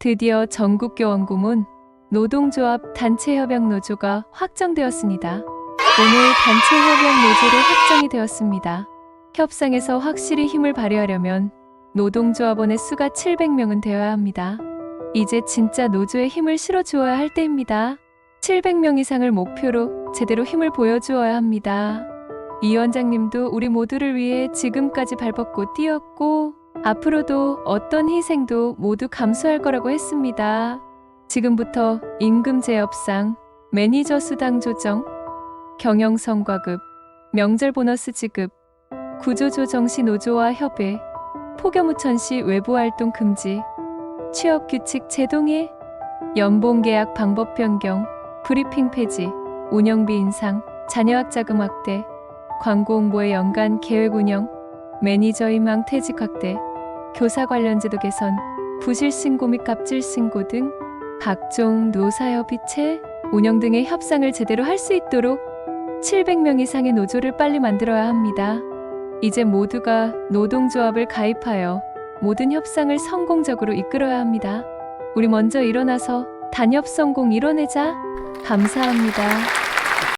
드디어 전국교원고문 노동조합 단체협약 노조가 확정되었습니다. 오늘 단체협약 노조로 확정이 되었습니다. 협상에서 확실히 힘을 발휘하려면 노동조합원의 수가 700명은 되어야 합니다. 이제 진짜 노조에 힘을 실어주어야 할 때입니다. 700명 이상을 목표로 제대로 힘을 보여주어야 합니다. 이 원장님도 우리 모두를 위해 지금까지 발벗고 뛰었고 앞으로도 어떤 희생도 모두 감수할 거라고 했습니다. 지금부터 임금 제협상, 매니저 수당 조정, 경영 성과급, 명절 보너스 지급, 구조조정 시 노조와 협의, 폭염우천 시 외부 활동 금지, 취업 규칙 제동에 연봉 계약 방법 변경, 브리핑 폐지, 운영비 인상, 자녀학 자금 확대, 광고 홍보의 연간 계획 운영, 매니저 임망 퇴직 확대, 교사 관련 제도 개선, 부실 신고 및 갑질 신고 등 각종 노사협의체 운영 등의 협상을 제대로 할 수 있도록 700명 이상의 노조를 빨리 만들어야 합니다. 이제 모두가 노동조합을 가입하여 모든 협상을 성공적으로 이끌어야 합니다. 우리 먼저 일어나서 단협 성공 이뤄내자. 감사합니다.